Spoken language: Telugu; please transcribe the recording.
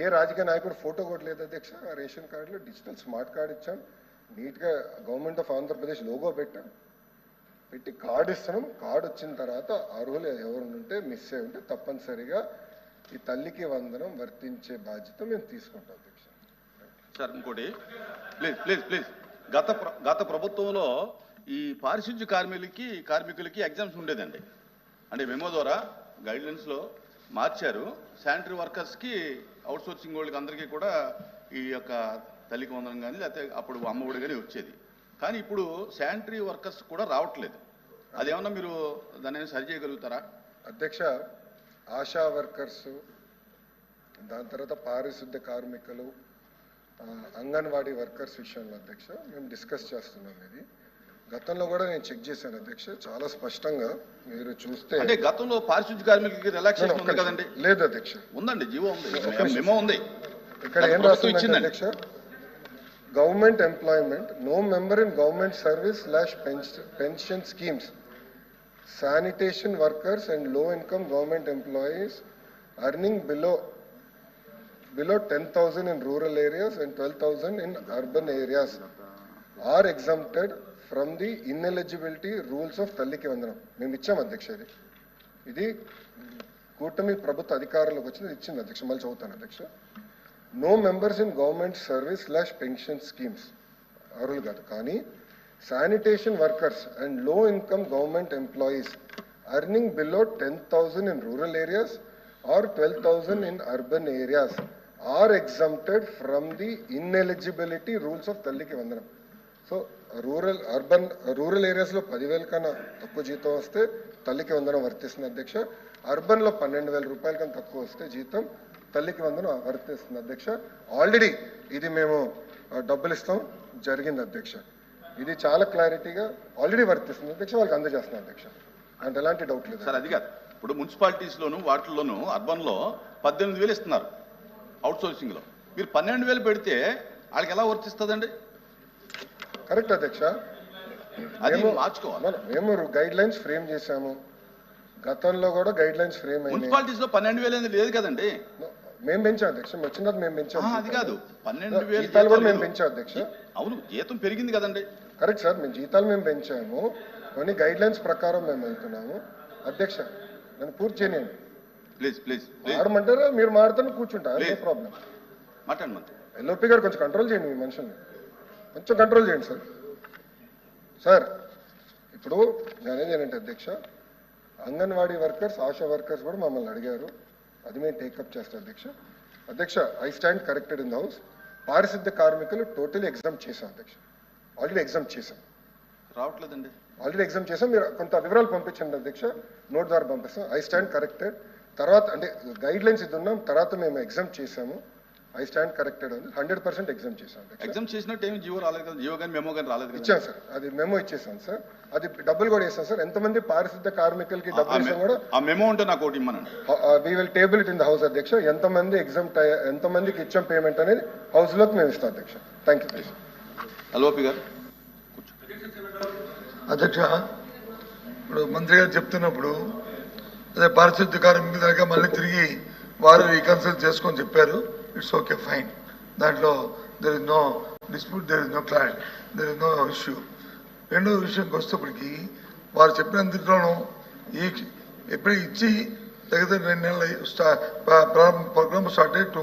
ఏ రాజకీయ నాయకుడు ఫోటో కూడా లేదు అధ్యక్ష? రేషన్ కార్డులో డిజిటల్ స్మార్ట్ కార్డు ఇచ్చాం నీట్గా గవర్నమెంట్ ఆఫ్ ఆంధ్రప్రదేశ్ లోగో పెట్టాం పెట్టి కార్డు ఇస్తున్నాం. కార్డు వచ్చిన తర్వాత అర్హులు ఎవరు ఉంటే మిస్ అయి ఉంటే తప్పనిసరిగా ఈ తల్లికి వందనం వర్తించే బాధ్యత మేము తీసుకుంటాం అధ్యక్ష. సార్ ఇంకోటి. Please please please. గత ప్ర- గత ప్రభుత్వంలో ఈ పారిశుద్ధ్య కార్మికులకి కార్మికులకి ఎగ్జామ్స్ ఉండేదండి. అంటే మెమో ద్వారా గైడ్లైన్స్లో మార్చారు. శానిటరీ వర్కర్స్కి అవుట్ సోర్సింగ్ వాళ్ళకి అందరికీ కూడా ఈ యొక్క తల్లికి వందనం కానీ లేకపోతే అప్పుడు అమ్మఒడి కానీ వచ్చేది. కానీ ఇప్పుడు శానిటరీ వర్కర్స్ కూడా రావట్లేదు. అదేమన్నా మీరు దాన్ని సరి చేయగలుగుతారా? అధ్యక్ష ఆశా వర్కర్స్ దాని తర్వాత పారిశుద్ధ కార్మికులు అంగన్వాడీ వర్కర్స్ విషయంలో అధ్యక్ష మేము డిస్కస్ చేస్తున్నాం ఇది. గతంలో కూడా నేను చెక్ చేశాను అధ్యక్ష చాలా స్పష్టంగా మీరు చూస్తే అంటే గతంలో పారిశుద్ధ్య కార్మికులకి రిలాక్సేషన్ ఉంది. కదండి లేదు అధ్యక్ష ఉందండి జీవో ఉంది. మెమో ఉంది ఇక్కడ ఏం ఇచ్చిందండి. అధ్యక్ష government employment no member in government service slash pension schemes sanitation workers అండ్లో income government employees earning below below 10,000 in rural areas and 12,000 in urban areas are exempted from the ineligibility rules of తల్లికి వందనం. మేము ఇచ్చాం అధ్యక్ష ఇది. ఇది కూటమి ప్రభుత్వ అధికారంలోకి వచ్చింది ఇచ్చింది అధ్యక్ష. మళ్ళీ చదువుతాను అధ్యక్ష. No members in government service slash pension schemes అర్హులు కాదు. కానీ sanitation workers అండ్లో income government employees earning below ten thousand in rural areas are twelve thousand in urban areas are exempted from the ineligibility rules of తల్లికి వందనం. సో రూరల్ అర్బన్ రూరల్ ఏరియాస్లో పదివేల కన్నా తక్కువ జీతం వస్తే తల్లికి వందనం వర్తిస్తుంది అధ్యక్ష. అర్బన్లో పన్నెండు వేల రూపాయల కన్నా తక్కువ వస్తే జీతం తల్లికి వందనం వర్తిస్తుంది అధ్యక్ష. ఆల్రెడీ ఇది మేము డబ్బులు ఇస్తాం జరిగింది అధ్యక్ష. ఇది చాలా క్లారిటీగా ఆల్రెడీ వర్తిస్తుంది అధ్యక్ష వాళ్ళకి అందజేస్తున్నాం అధ్యక్ష. అంటే ఎలాంటి డౌట్ లేదు. సార్ అది కాదు. ఇప్పుడు మున్సిపాలిటీస్లోను వాటిల్లోనూ అర్బన్లో పద్దెనిమిది వేలు ఇస్తున్నారు. అవుట్సోర్సింగ్లో మీరు పన్నెండు వేలు పెడితే వాళ్ళకి ఎలా వర్తిస్తుందండి? కరెక్ట్ అధ్యక్ష? అది మేము- గైడ్ లైన్స్ ఫ్రేమ్ చేశాము. గతంలో కూడా గైడ్ లైన్స్ ఫ్రేమ్ అయినాయి. మున్సిపాలిటీస్లో పన్నెండు వేలు అనేది లేదు కదండి? మేము పెంచాం అధ్యక్ష. వచ్చిన మేము పెంచాం. అది కాదు. పన్నెండు వేలు జీతాలు కూడా మేము పెంచాం అధ్యక్ష. అవును జీతం పెరిగింది కదండి. కరెక్ట్ సార్ మేము జీతాలు మేము పెంచాము. కొన్ని గైడ్ లైన్స్ ప్రకారం మేము వెళ్తున్నాము. అధ్యక్ష నన్ను పూర్తి చేయనియండి. ప్లీజ్ ప్లీజ్ మాడమంటారా? మీరు మాడుతాను కూర్చుంటా నో Please. ప్రాబ్లం మాట్లాడండి మంత్రి ఎల్ఓపి గారు కొంచెం కంట్రోల్ చేయండి మీ మనుషుల్ని. కొంచెం కంట్రోల్ చేయండి సార్ సార్ ఇప్పుడు నేనేది ఏంటంటే అధ్యక్ష అంగన్వాడీ వర్కర్స్ ఆశా వర్కర్స్ కూడా మమ్మల్ని అడిగారు. అది మేము టేకప్ చేస్తాం అధ్యక్ష. అధ్యక్ష I stand corrected in the house పారిశుద్ధ కార్మికులు టోటలీ ఎగ్జామ్ చేశాం అధ్యక్ష. ఆల్రెడీ ఎగ్జామ్ చేశాం. రావట్లేదండి. ఆల్రెడీ ఎగ్జామ్ చేసాం మీరు కొంత వివరాలు పంపించండి అధ్యక్ష. నోట్ ద్వారా పంపిస్తాం. ఐ స్టాండ్ కరెక్టెడ్ తర్వాత అంటే గైడ్ లైన్స్ ఇది ఉన్నాం. తర్వాత మేము ఎగ్జామ్ చేసాము ఐ స్టాండ్ కరెక్టెడ్ ఉంది హండ్రెడ్ పర్సెంట్ ఎగ్జామ్ చేసాం అధ్యక్ష ఎగ్జామ్ చేసినట్టు ఏమి జీవో రాలేదు కదా జీవో కానీ మెమో కానీ రాలేదు కదా? ఇచ్చాం సార్ అది మెమో ఇచ్చేసాం సార్ అది డబ్బులు కూడా వేసాం సార్ ఎంతమంది పారిశుద్ధ కార్మికులకి డబ్బులు ఇస్తాం కూడా ఆ మెమో ఉంటే నాకు ఒకటి ఇమ్మనండి. We will table it in the house అధ్యక్ష. ఎంతమంది ఎగ్జామ్ ఎంతమందికి ఇచ్చాం పేమెంట్ అనేది హౌస్లోకి మేము ఇస్తాం అధ్యక్ష. థ్యాంక్ యూ అల్వోపి గారు. అధ్యక్ష ఇప్పుడు మంత్రి గారు చెప్తున్నప్పుడు అదే పారిశుద్ధ్య కార్మికుల దగ్గర మళ్ళీ తిరిగి వారు రీకన్సల్ట్ చేసుకొని చెప్పారు. ఇట్స్ ఓకే ఫైన్ దాంట్లో there is no dispute there is no clash there is no issue రెండో విషయంకి వస్తేప్పటికి వారు చెప్పినంతలోనూ ఈ ఎప్పుడే ఇచ్చి దగ్గర రెండు నెలలు స్టా ప్రోగ్రామ్ స్టార్ట్ అయ్యి టూ